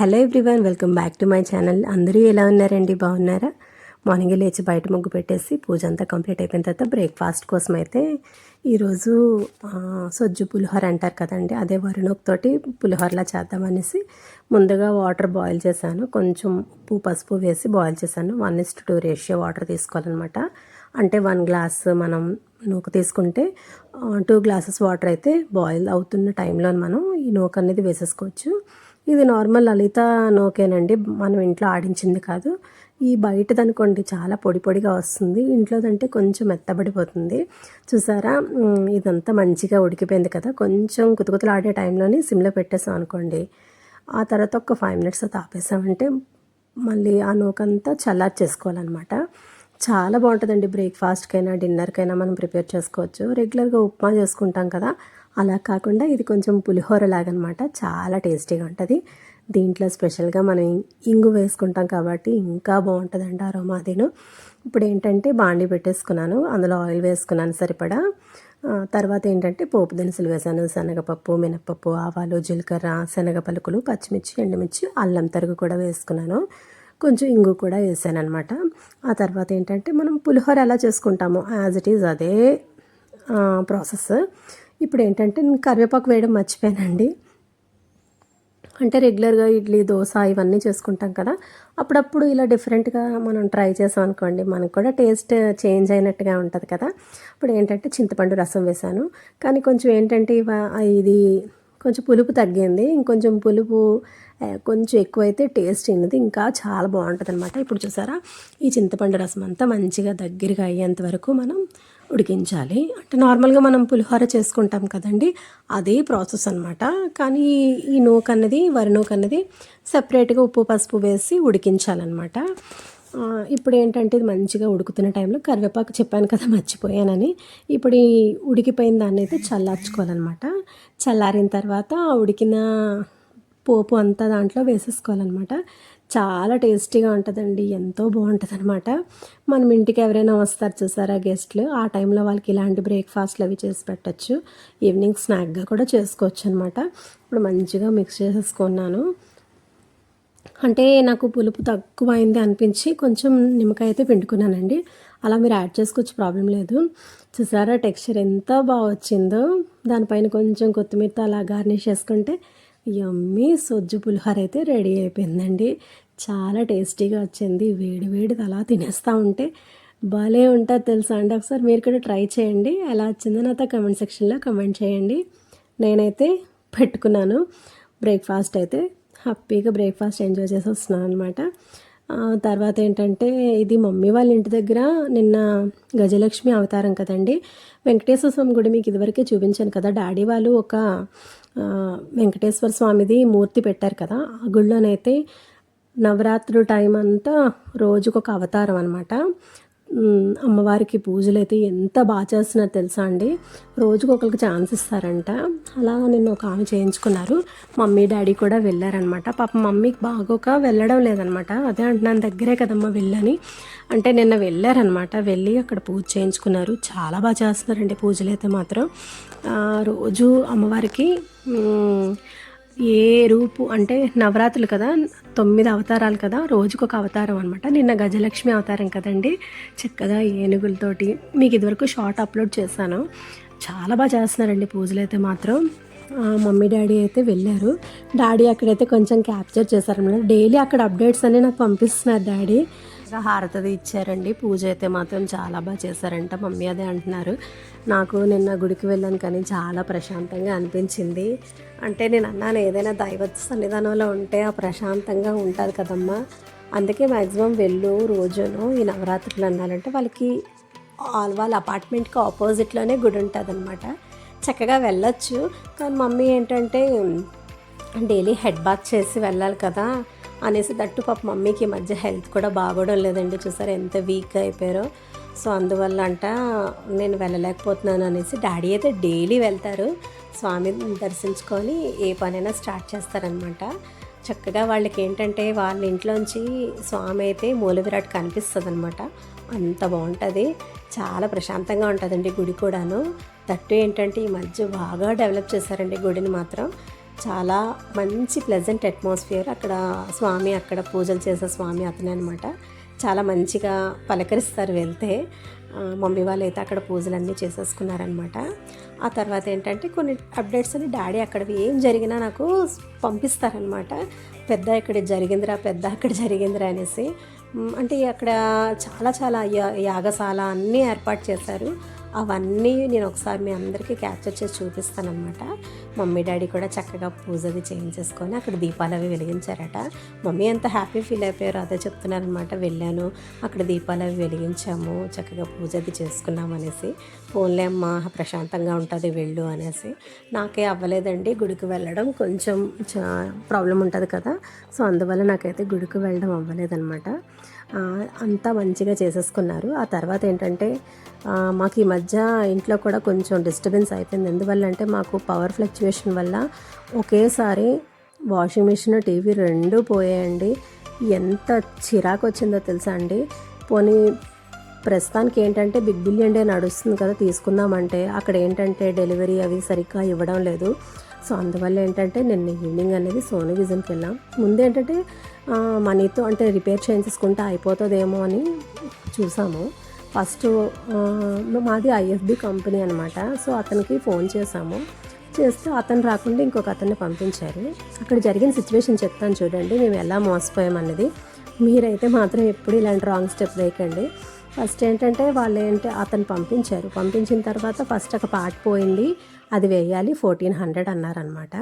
Hello everyone welcome back to my channel. అందరూ ఎలా ఉన్నారండి? బాగున్నారా? మార్నింగ్ లేచి బయట ముగ్గు పెట్టేసి పూజ అంతా కంప్లీట్ అయిపోయిన తర్వాత బ్రేక్ఫాస్ట్ కోసం అయితే ఈరోజు సజ్జు సొజ్జు పులిహోర అంటారు కదండి అదే వరుణోక్తోటి పులిహోరలా చేద్దామనేసి ముందుగా వాటర్ బాయిల్ చేశాను. కొంచెం ఉప్పు పసుపు వేసి బాయిల్ చేశాను. One is two ratio water తీసుకోవాలన్నమాట. అంటే వన్ గ్లాస్ మనం నూక తీసుకుంటే టూ గ్లాసెస్ వాటర్ అయితే బాయిల్ అవుతున్న టైంలో మనం ఈ నూక అనేది వేసేసుకోవచ్చు. ఇది నార్మల్ లలిత నోకేనండి. మనం ఇంట్లో ఆడించింది కాదు. ఈ బయటది అనుకోండి చాలా పొడి పొడిగా వస్తుంది. ఇంట్లోదంటే కొంచెం మెత్తబడిపోతుంది. చూసారా? ఇదంతా మంచిగా ఉడికిపోయింది కదా. కొంచెం కుతుకుతులు ఆడే టైంలోనే సిమ్లో పెట్టేసాం అనుకోండి. ఆ తర్వాత ఒక ఫైవ్ మినిట్స్ తాపేసామంటే మళ్ళీ ఆ నూకంతా చల్లారి చేసుకోవాలన్నమాట. చాలా బాగుంటుందండి బ్రేక్ఫాస్ట్కైనా డిన్నర్కైనా మనం ప్రిపేర్ చేసుకోవచ్చు. రెగ్యులర్గా ఉప్మా చేసుకుంటాం కదా. అలా కాకుండా ఇది కొంచెం పులిహోర లాగనమాట చాలా టేస్టీగా ఉంటుంది. దీంట్లో స్పెషల్గా మనం ఇంగు వేసుకుంటాం కాబట్టి ఇంకా బాగుంటుందండి అరోమా అదిను. ఇప్పుడు ఏంటంటే బాండి పెట్టేసుకున్నాను. అందులో ఆయిల్ వేసుకున్నాను సరిపడా. తర్వాత ఏంటంటే పోపు దినుసులు వేసాను. శనగపప్పు మినపప్పు ఆవాలు జీలకర్ర శనగ పలుకులు పచ్చిమిర్చి ఎండుమిర్చి అల్లం తరుగు కూడా వేసుకున్నాను. కొంచెం ఇంగు కూడా వేసాను అనమాట ఆ తర్వాత ఏంటంటే మనం పులిహోర ఎలా చేసుకుంటామో యాజ్ ఇట్ ఈజ్ అదే ప్రాసెస్ ఇప్పుడు ఏంటంటే నేను కరివేపాకు వేయడం మర్చిపోయానండి. అంటే రెగ్యులర్గా ఇడ్లీ దోశ ఇవన్నీ చేసుకుంటాం కదా. అప్పుడప్పుడు ఇలా డిఫరెంట్గా మనం ట్రై చేసాం అనుకోండి మనకు కూడా టేస్ట్ చేంజ్ అయినట్టుగా ఉంటుంది కదా. ఇప్పుడు ఏంటంటే చింతపండు రసం వేశాను కానీ కొంచెం ఏంటంటే ఇవ- ఇది కొంచెం పులుపు తగ్గింది. ఇంకొంచెం పులుపు కొంచెం ఎక్కువైతే టేస్ట్ అయినది ఇంకా చాలా బాగుంటుంది అనమాట ఇప్పుడు చూసారా? ఈ చింతపండు రసం అంతా మంచిగా దగ్గరగా అయ్యేంత వరకు మనం ఉడికించాలి. అంటే నార్మల్గా మనం పులిహోర చేసుకుంటాం కదండి అదే ప్రాసెస్ అనమాట కానీ ఈ నూక అన్నది వరి నూక అన్నది సపరేట్గా ఉప్పు పసుపు వేసి ఉడికించాలన్నమాట. ఇప్పుడు ఏంటంటే ఇది మంచిగా ఉడుకుతున్న టైంలో కరివేపాకు చెప్పాను కదా మర్చిపోయానని. ఇప్పుడు ఈ ఉడికిపోయిన దాన్ని అయితే చల్లార్చుకోవాలన్నమాట. చల్లారిన తర్వాత ఆ ఉడికిన పోపు అంతా దాంట్లో వేసేసుకోవాలన్నమాట. చాలా టేస్టీగా ఉంటుందండి ఎంతో బాగుంటుంది అనమాట మనం ఇంటికి ఎవరైనా వస్తారు చూసారా గెస్ట్లు? ఆ టైంలో వాళ్ళకి ఇలాంటి బ్రేక్ఫాస్ట్లు అవి చేసి పెట్టచ్చు. ఈవినింగ్ స్నాక్గా కూడా చేసుకోవచ్చు అనమాట ఇప్పుడు మంచిగా మిక్స్ చేసేసుకున్నాను. అంటే నాకు పులుపు తక్కువైంది అనిపించి కొంచెం నిమ్మకాయ అయితే పిండుకున్నానండి. అలా మీరు యాడ్ చేసుకోవచ్చు ప్రాబ్లం లేదు. చూసారా టెక్స్చర్ ఎంత బాగా వచ్చిందో. దానిపైన కొంచెం కొత్తిమీరతో అలా గార్నిష్ చేసుకుంటే యమ్మీ సొజ్జు పులిహోర అయితే రెడీ అయిపోయిందండి. చాలా టేస్టీగా వచ్చింది. వేడి వేడిది అలా తినేస్తూ ఉంటే భలే ఉంటుంది తెలుసా అండి. ఒకసారి మీరు కూడా ట్రై చేయండి. ఎలా వచ్చిందో నాతో కమెంట్ సెక్షన్లో కమెంట్ చేయండి. నేనైతే పెట్టుకున్నాను. బ్రేక్ఫాస్ట్ అయితే హ్యాపీగా బ్రేక్ఫాస్ట్ ఎంజాయ్ చేసి వస్తున్నాను అనమాట తర్వాత ఏంటంటే ఇది మమ్మీ వాళ్ళ ఇంటి దగ్గర నిన్న గజలక్ష్మి అవతారం కదండి. వెంకటేశ్వర స్వామి గుడి మీకు ఇదివరకే చూపించాను కదా. డాడీ వాళ్ళు ఒక వెంకటేశ్వర స్వామిది మూర్తి పెట్టారు కదా. ఆ గుళ్ళోనైతే నవరాత్రుల టైం అంతా రోజుకొక అవతారం అనమాట అమ్మవారికి పూజలు అయితే ఎంత బాగా చేస్తున్నారో తెలుసా అండి? రోజుకు ఒకరికి ఛాన్స్ ఇస్తారంట. అలా నిన్న ఒక ఆమె చేయించుకున్నారు. మమ్మీ డాడీ కూడా వెళ్ళారనమాట. పాప మమ్మీకి బాగోక వెళ్ళడం లేదనమాట. అదే అంటున్నాను దగ్గరే కదమ్మా వెళ్ళని. అంటే నిన్న వెళ్ళారనమాట. వెళ్ళి అక్కడ పూజ చేయించుకున్నారు. చాలా బాగా చేస్తున్నారండి పూజలు అయితే మాత్రం రోజు అమ్మవారికి ఏ రూపు అంటే నవరాత్రులు కదా తొమ్మిది అవతారాలు కదా రోజుకొక ఒక అవతారం అనమాట నిన్న గజలక్ష్మి అవతారం కదండి చక్కగా ఏనుగులతోటి మీకు ఇదివరకు షార్ట్ అప్లోడ్ చేశాను. చాలా బాగా చేస్తున్నారండి పూజలు అయితే మాత్రం. మమ్మీ డాడీ అయితే వెళ్ళారు. డాడీ అక్కడైతే కొంచెం క్యాప్చర్ చేశారనమాట డైలీ అక్కడ అప్డేట్స్ అన్నీ నాకు పంపిస్తున్నారు డాడీ. ఇంకా హారతది ఇచ్చారండి. పూజ అయితే మాత్రం చాలా బాగా చేశారంట. మమ్మీ అదే అంటున్నారు. నాకు నిన్న గుడికి వెళ్ళాను కానీ చాలా ప్రశాంతంగా అనిపించింది. అంటే నేను అన్నాను ఏదైనా దైవ సన్నిధానంలో ఉంటే ఆ ప్రశాంతంగా ఉంటుంది కదమ్మా. అందుకే మ్యాక్సిమం వెళ్ళు రోజును ఈ నవరాత్రులు అన్నారంటే వాళ్ళకి ఆల్ వాళ్ళ అపార్ట్మెంట్కి ఆపోజిట్లోనే గుడి ఉంటుంది అనమాట చక్కగా వెళ్ళొచ్చు. కానీ మమ్మీ ఏంటంటే డైలీ హెడ్ బాత్ చేసి వెళ్ళాలి కదా. అనేసి దట్టు పాప మమ్మీకి ఈ మధ్య హెల్త్ కూడా బాగోవడం లేదండి. చూసారు ఎంత వీక్ అయిపోయారో. సో అందువల్ల అంట నేను వెళ్ళలేకపోతున్నాను అనేసి డాడీ అయితే డైలీ వెళ్తారు. స్వామిని దర్శించుకొని ఏ పనైనా స్టార్ట్ చేస్తారనమాట చక్కగా వాళ్ళకి ఏంటంటే వాళ్ళ ఇంట్లోంచి స్వామి అయితే మూల విరాట్ కనిపిస్తుంది అనమాట అంత బాగుంటుంది. చాలా ప్రశాంతంగా ఉంటుందండి గుడి కూడాను. తట్టు ఏంటంటే ఈ మధ్య బాగా డెవలప్ చేశారండి గుడిని మాత్రం. చాలా మంచి ప్లెజెంట్ అట్మాస్ఫియర్ అక్కడ స్వామి అక్కడ పూజలు చేసే స్వామి అతనే అనమాట చాలా మంచిగా పలకరిస్తారు వెళ్తే. మమ్మీ వాళ్ళు అయితే అక్కడ పూజలన్నీ చేసేసుకున్నారనమాట ఆ తర్వాత ఏంటంటే కొన్ని అప్డేట్స్ అని డాడీ అక్కడ ఏం జరిగినా నాకు పంపిస్తారనమాట పెద్ద ఇక్కడ జరిగిందిరా పెద్ద అక్కడ జరిగిందిరా అనేసి. అంటే అక్కడ చాలా చాలా యా- యాగశాల అన్నీ ఏర్పాటు చేశారు. అవన్నీ నేను ఒకసారి మీ అందరికీ క్యాప్చర్ చేసి చూపిస్తానమాట మమ్మీ డాడీ కూడా చక్కగా పూజ అది చేయించేసుకొని అక్కడ దీపాలు అవి వెలిగించారట. మమ్మీ ఎంత హ్యాపీ ఫీల్ అయిపోయారో అదే చెప్తున్నారనమాట వెళ్ళాను అక్కడ దీపాలు అవి వెలిగించాము చక్కగా పూజ అది చేసుకున్నాం అనేసి. ఫోన్లే అమ్మ ప్రశాంతంగా ఉంటుంది వెళ్ళు అనేసి. నాకే అవ్వలేదండి గుడికి వెళ్ళడం కొంచెం ప్రాబ్లం ఉంటుంది కదా. సో అందువల్ల నాకైతే గుడికి వెళ్ళడం అవ్వలేదన్నమాట. అంతా మంచిగా చేసేసుకున్నారు. ఆ తర్వాత ఏంటంటే మాకు ఈ మధ్య ఇంట్లో కూడా కొంచెం డిస్టర్బెన్స్ అయిపోయింది. ఎందువల్ల అంటే మాకు పవర్ ఫ్లక్చువేషన్ వల్ల ఒకేసారి వాషింగ్ మిషన్ టీవీ రెండు పోయాయండి. ఎంత చిరాకు వచ్చిందో తెలుసా అండి? పోనీ ప్రస్తుతానికి ఏంటంటే బిగ్ బిలియన్ డే నడుస్తుంది కదా తీసుకుందామంటే అక్కడ ఏంటంటే డెలివరీ అవి సరిగ్గా ఇవ్వడం లేదు. సో అందువల్ల ఏంటంటే నిన్న ఈవినింగ్ అనేది సోనీ విజన్కి వెళ్ళాం. ముందు ఏంటంటే మనీతో అంటే రిపేర్ చేయించుకుంటే అయిపోతుందేమో అని చూసాము. ఫస్ట్ మాది ఐఎఫ్బి కంపెనీ అనమాట సో అతనికి ఫోన్ చేసాము చేస్తే అతను రాకుండా ఇంకొక అతన్ని పంపించారు. అక్కడ జరిగిన సిచ్యువేషన్ చెప్తాను చూడండి మేము ఎలా మోసపోయామన్నది మీరైతే మాత్రం ఎప్పుడు ఇలాంటి రాంగ్ స్టెప్ వేయకండి. ఫస్ట్ ఏంటంటే వాళ్ళు ఏంటి అతను పంపించారు. పంపించిన తర్వాత ఫస్ట్ ఒక పార్ట్ పోయింది. అది వేయాలి ఫోర్టీన్ హండ్రెడ్ అన్నారనమాట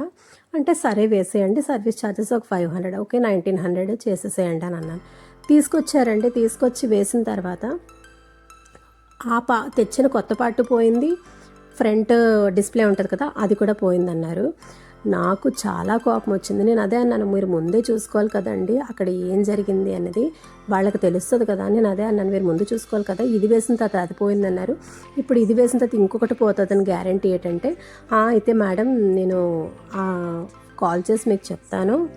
అంటే సరే వేసేయండి సర్వీస్ ఛార్జెస్ ఒక five hundred okay nineteen hundred చేసేసేయండి అని అన్నాను. తీసుకొచ్చారండి తీసుకొచ్చి వేసిన తర్వాత ఆ పా తెచ్చిన కొత్త పార్ట్ పోయింది ఫ్రంట్ డిస్ప్లే ఉంటుంది కదా అది కూడా పోయిందన్నారు. నాకు చాలా కోపం వచ్చింది. నేను అదే అన్నాను మీరు ముందే చూసుకోవాలి కదండి అక్కడ ఏం జరిగింది అనేది వాళ్ళకి తెలుస్తుంది కదా నేను అదే అన్నాను మీరు ముందు చూసుకోవాలి కదా ఇది వేసిన తర్వాత అది పోయిందన్నారు ఇప్పుడు ఇది వేసిన తర్వాత ఇంకొకటి పోతుందని గ్యారంటీ ఏంటంటే అయితే మేడం నేను కాల్ చేసి మీకు చెప్తాను.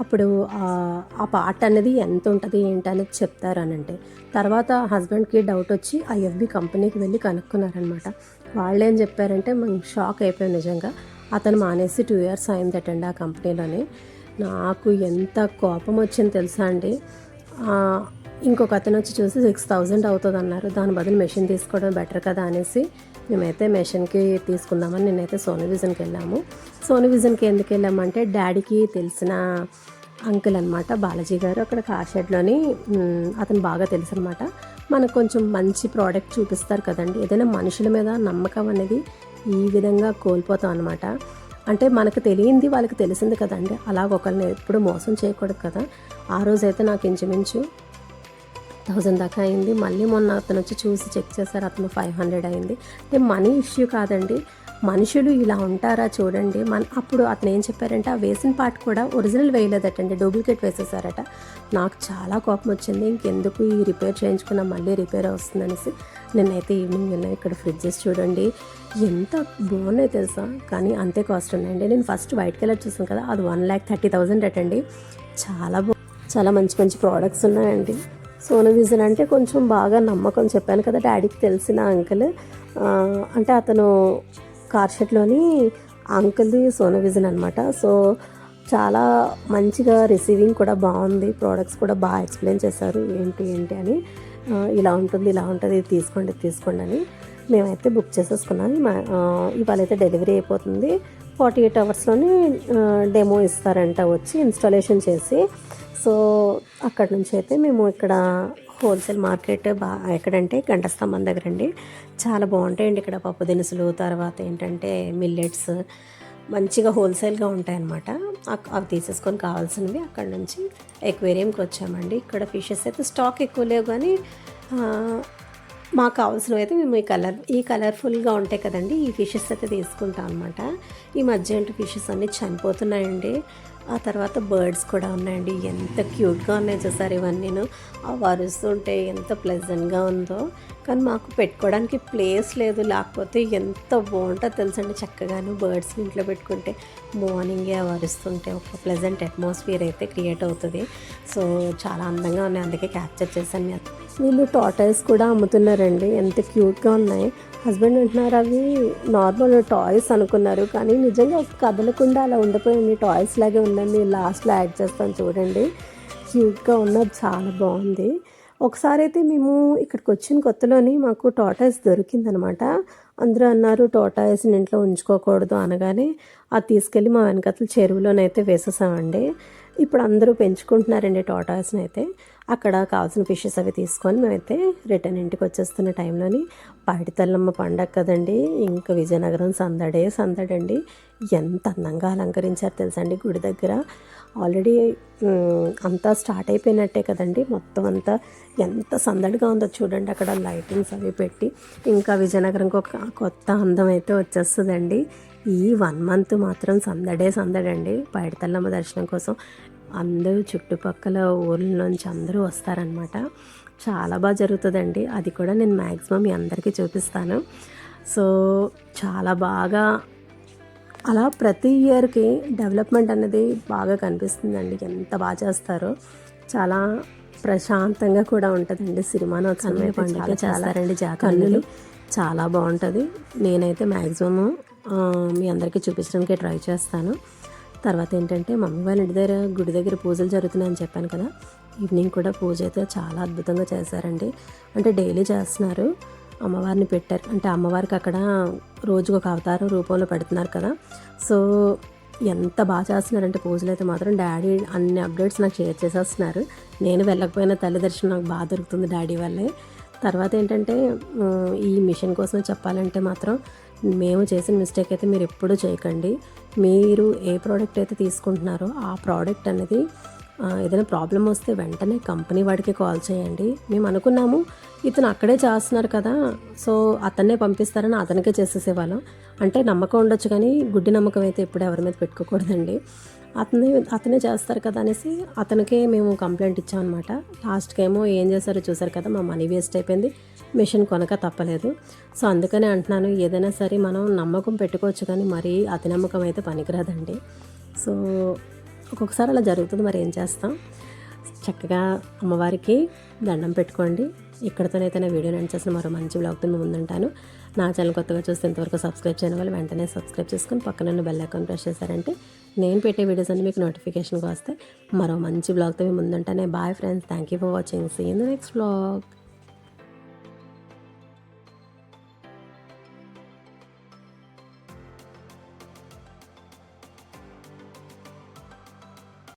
అప్పుడు ఆ- పార్ట్ అనేది ఎంత ఉంటుంది ఏంటి అనేది చెప్తారు అని అంటే. తర్వాత హస్బెండ్కి డౌట్ వచ్చి ఐఎఫ్బి కంపెనీకి వెళ్ళి కనుక్కున్నారనమాట. వాళ్ళు ఏం చెప్పారంటే మేము షాక్ అయిపోయాం నిజంగా. అతను మానేసి టూ ఇయర్స్ అయిందటండి ఆ కంపెనీలోనే నాకు ఎంత కోపం వచ్చింది తెలుసా అండి? ఇంకొక అతను వచ్చి చూసి సిక్స్ థౌజండ్ అవుతుంది అన్నారు దాని బదులు మెషిన్ తీసుకోవడం బెటర్ కదా అనేసి మేమైతే మెషిన్కి తీసుకుందామని నేనైతే సోనీ విజన్కి వెళ్ళాము. సోనీ విజన్కి ఎందుకు వెళ్ళామంటే డాడీకి తెలిసిన అంకుల్ అనమాట బాలాజీ గారు అక్కడ కార్ షెడ్లోని అతను బాగా తెలుసు అనమాట మనకు కొంచెం మంచి ప్రోడక్ట్ చూపిస్తారు కదండి. ఏదైనా మనుషుల మీద నమ్మకం అనేది ఈ విధంగా కోల్పోతాం అనమాట అంటే మనకు తెలియంది వాళ్ళకి తెలిసింది కదండి. అలాగ ఒకరిని ఎప్పుడు మోసం చేయకూడదు కదా. ఆ రోజైతే నాకు ఇంచుమించు థౌజండ్ దాకా అయింది. మళ్ళీ మొన్న అతను వచ్చి చూసి చెక్ చేశారు. అతను ఫైవ్ హండ్రెడ్ అయింది. అంటే మనీ ఇష్యూ కాదండి. మనుషులు ఇలా ఉంటారా చూడండి. మన అప్పుడు అతను ఏం చెప్పారంటే ఆ వేసిన పార్ట్ కూడా ఒరిజినల్ వేయలేదటండి డూప్లికేట్ వేసేసారట. నాకు చాలా కోపం వచ్చింది. ఇంకెందుకు ఈ రిపేర్ చేయించుకున్నా మళ్ళీ రిపేర్ వస్తుందనేసి నేనైతే ఈవినింగ్ వెళ్ళాను ఇక్కడ ఫ్రిడ్జెస్ చూడండి. ఎంత బాగున్నాయి తెలుసా? కానీ అంతే కాస్ట్ ఉన్నాయండి. నేను ఫస్ట్ వైట్ కలర్ చూసాను కదా అది వన్ ల్యాక్ థర్టీ థౌజండ్ అటండి. చాలా బా చాలా మంచి మంచి ప్రోడక్ట్స్ ఉన్నాయండి. సోను విజన్ అంటే కొంచెం బాగా నమ్మకం చెప్పాను కదా డాడీకి తెలిసిన అంకుల్. అంటే అతను కార్షెట్లోని అంకుల్ది విజన్ అనమాట సో చాలా మంచిగా రిసీవింగ్ కూడా బాగుంది. ప్రోడక్ట్స్ కూడా బాగా ఎక్స్ప్లెయిన్ చేశారు. ఏంటి ఏంటి అని. ఇలా ఉంటుంది ఇలా ఉంటుంది తీసుకోండి తీసుకోండి అని మేమైతే బుక్ చేసేసుకున్నాం. మా- ఇవాళ అయితే డెలివరీ అయిపోతుంది. ఫార్టీ ఎయిట్ అవర్స్లోని డెమో ఇస్తారంట వచ్చి ఇన్స్టాలేషన్ చేసి. సో అక్కడ నుంచి అయితే మేము ఇక్కడ హోల్సేల్ మార్కెట్ బా ఎక్కడంటే గంట స్తంభం దగ్గర అండి. చాలా బాగుంటాయండి ఇక్కడ పప్పు దినుసులు. తర్వాత ఏంటంటే మిల్లెట్స్ మంచిగా హోల్సేల్గా ఉంటాయన్నమాట. అవి తీసేసుకొని కావాల్సినవి అక్కడ నుంచి ఎక్వేరియంకి వచ్చామండి. ఇక్కడ ఫిషెస్ అయితే స్టాక్ ఎక్కువ లేవు కానీ మాకు కావాల్సినవి అయితే మేము ఈ కలర్ ఈ కలర్ఫుల్గా ఉంటాయి కదండి. ఈ ఫిషెస్ అయితే తీసుకుంటాం అనమాట ఈ మధ్య ఏంటి ఫిషెస్ అన్నీ చనిపోతున్నాయండి. ఆ తర్వాత బర్డ్స్ కూడా ఉన్నాయండి. ఎంత క్యూట్గా ఉన్నాయి చూసారు ఇవన్నీను. అవి అరుస్తుంటే ఎంత ప్లెజెంట్గా ఉందో. కానీ మాకు పెట్టుకోవడానికి ప్లేస్ లేదు. లేకపోతే ఎంత బాగుంటుందో తెలుసండి చక్కగాను బర్డ్స్ ఇంట్లో పెట్టుకుంటే. మార్నింగే వరుస్తుంటే ఒక ప్లెజెంట్ అట్మాస్ఫియర్ అయితే క్రియేట్ అవుతుంది. సో చాలా అందంగా ఉన్నాయి. అందుకే క్యాప్చర్ చేశాను వీళ్ళు టాటాయిస్ కూడా అమ్ముతున్నారండి. ఎంత క్యూట్గా ఉన్నాయి. హస్బెండ్ అంటున్నారు అవి నార్మల్ టాయ్స్ అనుకున్నారు కానీ నిజంగా కదలకుండా అలా ఉండిపోయింది టాయ్స్ లాగే ఉందండి. లాస్ట్లో యాడ్ చేస్తాను చూడండి. క్యూట్గా ఉన్నది చాలా బాగుంది. ఒకసారి అయితే మేము ఇక్కడికి వచ్చిన కొత్తలోని మాకు టోటాయిస్ దొరికిందనమాట. అందరూ అన్నారు టోటాయిస్ని ఇంట్లో ఉంచుకోకూడదు అనగానే అది తీసుకెళ్ళి మా వెనకతల చెరువులోనైతే వేసేసామండి. ఇప్పుడు అందరూ పెంచుకుంటున్నారండి టోటాస్ని అయితే. అక్కడ కావాల్సిన ఫిషెస్ అవి తీసుకొని మేమైతే రిటర్న్ ఇంటికి వచ్చేస్తున్న టైంలోని పాడితల్లమ్మ పండగ కదండి ఇంకా విజయనగరం సందడే సందడండి ఎంత అందంగా అలంకరించారు తెలుసండి గుడి దగ్గర. ఆల్రెడీ అంతా స్టార్ట్ అయిపోయినట్టే కదండి. మొత్తం అంతా ఎంత సందడిగా ఉందో చూడండి అక్కడ లైటింగ్స్ అవి పెట్టి. ఇంకా విజయనగరంకి ఒక కొత్త అందం అయితే వచ్చేస్తుందండి. ఈ వన్ మంత్ మాత్రం సందడే సందడండి. పైడితల్లమ్మ దర్శనం కోసం అందరూ చుట్టుపక్కల ఊర్ల నుంచి అందరూ వస్తారనమాట చాలా బాగా జరుగుతుందండి. అది కూడా నేను మ్యాక్సిమం మీ అందరికీ చూపిస్తాను. సో చాలా బాగా అలా ప్రతి ఇయర్కి డెవలప్మెంట్ అనేది బాగా కనిపిస్తుందండి. ఎంత బాగా చేస్తారో. చాలా ప్రశాంతంగా కూడా ఉంటుందండి. సిరిమానోత్సవం పండుగ చేస్తారండి జాతరలు. చాలా బాగుంటుంది. నేనైతే మ్యాక్సిమం మీ అందరికీ చూపించడానికి ట్రై చేస్తాను. తర్వాత ఏంటంటే మమ్మీ వాళ్ళ ఇంటి దగ్గర గుడి దగ్గర పూజలు జరుగుతున్నాయని చెప్పాను కదా. ఈవినింగ్ కూడా పూజ అయితే చాలా అద్భుతంగా చేశారండి. అంటే డైలీ చేస్తున్నారు. అమ్మవారిని పెట్టారు. అంటే అమ్మవారికి అక్కడ రోజుకు ఒక అవతారం రూపంలో పెడుతున్నారు కదా. సో ఎంత బాగా చేస్తున్నారంటే పూజలు అయితే మాత్రం డాడీ అన్ని అప్డేట్స్ నాకు షేర్ చేసేస్తున్నారు. నేను వెళ్ళకపోయినా తల్లి దర్శనం నాకు బాగా దొరుకుతుంది డాడీ వల్లే. తర్వాత ఏంటంటే ఈ మిషన్ కోసం చెప్పాలంటే మాత్రం మేము చేసిన మిస్టేక్ అయితే మీరు ఎప్పుడూ చేయకండి. మీరు ఏ ప్రోడక్ట్ అయితే తీసుకుంటున్నారో ఆ ప్రోడక్ట్ అనేది ఏదైనా ప్రాబ్లం వస్తే వెంటనే కంపెనీ వాడికి కాల్ చేయండి. మేము అనుకున్నాము ఇతను అక్కడే చేస్తున్నారు కదా సో అతన్నే పంపిస్తారని అతనికే చేసేసేవాళ్ళం. అంటే నమ్మకం ఉండొచ్చు కానీ గుడ్డి నమ్మకం అయితే ఎప్పుడు ఎవరి మీద పెట్టుకోకూడదండి. అతనే అతనే చేస్తారు కదా అనేసి అతనికే మేము కంప్లైంట్ ఇచ్చామన్నమాట. లాస్ట్కి ఏమో ఏం చేశారో చూసారు కదా మా మనీ వేస్ట్ అయిపోయింది. మిషన్ కొనక తప్పలేదు. సో అందుకనే అంటున్నాను ఏదైనా సరే మనం నమ్మకం పెట్టుకోవచ్చు కానీ మరీ అతి నమ్మకం అయితే పనికిరాదండి. సో ఒక్కొక్కసారి అలా జరుగుతుంది మరి ఏం చేస్తాం? చక్కగా అమ్మవారికి దండం పెట్టుకోండి. ఇక్కడితోనైతే నా వీడియో ఎండ్ చేసిన మరో మంచి బ్లాగ్తో మేము ముందుంటాను. నా ఛానల్ కొత్తగా చూస్తే ఇంతవరకు సబ్స్క్రైబ్ చేయని వాళ్ళు వెంటనే సబ్స్క్రైబ్ చేసుకొని పక్కన బెల్ ఐకాన్ ప్రెస్ చేశారంటే నేను పెట్టే వీడియోస్ అన్ని మీకు నోటిఫికేషన్గా వస్తాయి. మరో మంచి బ్లాగ్తో మేము ముందుంటానే. Bye friends thank you for watching see in the next blog